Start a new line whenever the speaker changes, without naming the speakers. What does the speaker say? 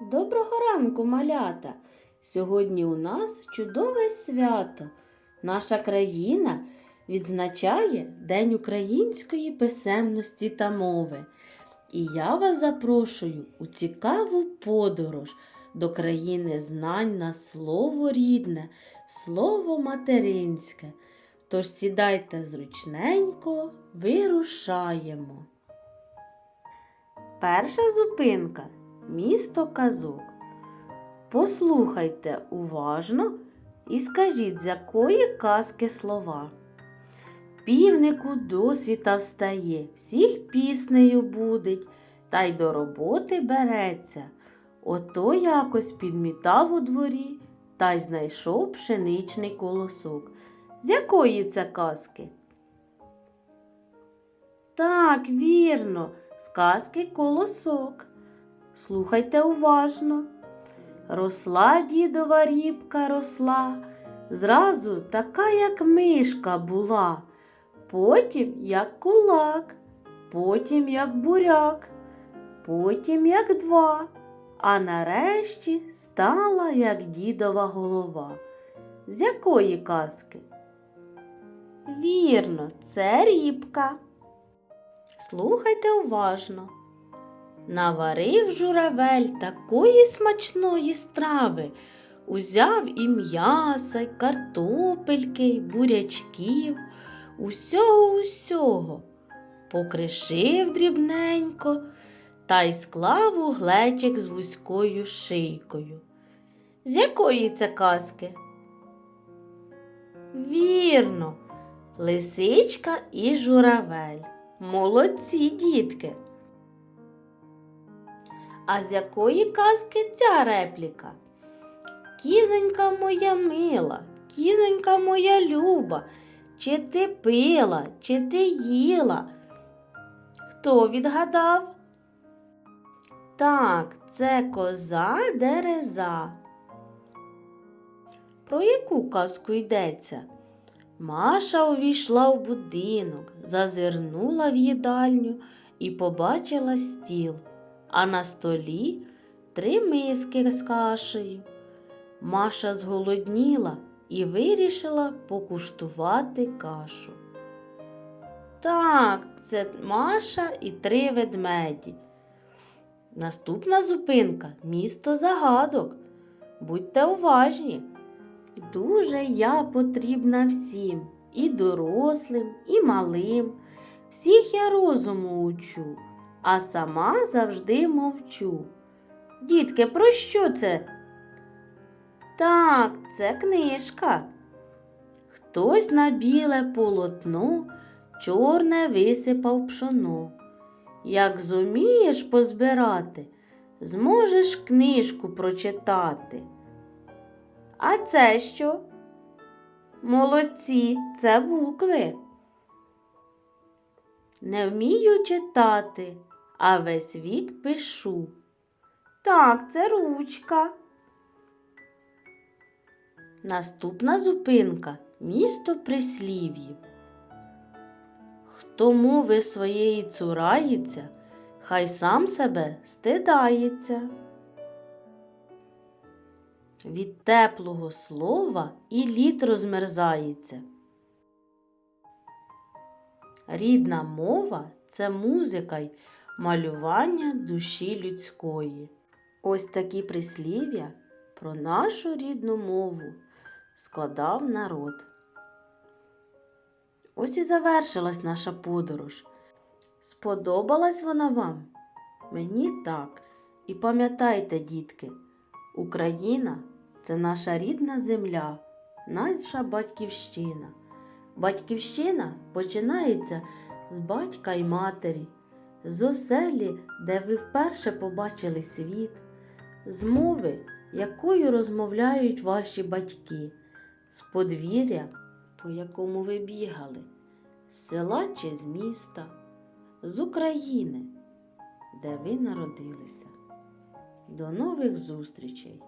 Доброго ранку, малята! Сьогодні у нас чудове свято. Наша країна відзначає День української писемності та мови. І я вас запрошую у цікаву подорож до країни знань на слово рідне, слово материнське. Тож сідайте зручненько, вирушаємо. Перша зупинка місто казок. Послухайте уважно і скажіть, з якої казки слова. Півнику досвіта встає, всіх піснею будить, та й до роботи береться. Ото якось підмітав у дворі та й знайшов пшеничний колосок. З якої це казки? Так, вірно, з казки колосок. Слухайте уважно. Росла дідова рібка росла, зразу така, як мишка була, потім як кулак, потім як буряк, потім як два, а нарешті стала як дідова голова. З якої казки? Вірно, це рібка. Слухайте уважно. Наварив журавель такої смачної страви, узяв і м'яса, й картопельки, й бурячків, усього усього, покришив дрібненько та й склав у глечик з вузькою шийкою. З якої це казки? Вірно, лисичка і журавель. Молодці, дітки. А з якої казки ця репліка? Кізонька моя мила, кізонька моя люба, чи ти пила, чи ти їла? Хто відгадав? Так, це коза дереза. Про яку казку йдеться? Маша увійшла в будинок, зазирнула в їдальню і побачила стіл, а на столі три миски з кашею. Маша зголодніла і вирішила покуштувати кашу. Так, це Маша і три ведмеді. Наступна зупинка місто загадок. Будьте уважні. Дуже я потрібна всім, і дорослим, і малим. Всіх я розуму учу, а сама завжди мовчу. Дітки, про що це? Так, це книжка. Хтось на біле полотно чорне висипав пшоно. Як зумієш позбирати, зможеш книжку прочитати. А це що? Молодці, це букви. Не вмію читати, а весь вік пишу. Так, це ручка. Наступна зупинка місто прислів'їв. Хто мови своєї цурається, хай сам себе стидається. Від теплого слова і лід розмерзається. Рідна мова це музика й малювання душі людської. Ось такі прислів'я про нашу рідну мову складав народ. Ось і завершилась наша подорож. Сподобалась вона вам? Мені так. І пам'ятайте, дітки, Україна це наша рідна земля, наша батьківщина. Батьківщина починається з батька й матері, з оселі, де ви вперше побачили світ, з мови, якою розмовляють ваші батьки, з подвір'я, по якому ви бігали, з села чи з міста, з України, де ви народилися. До нових зустрічей!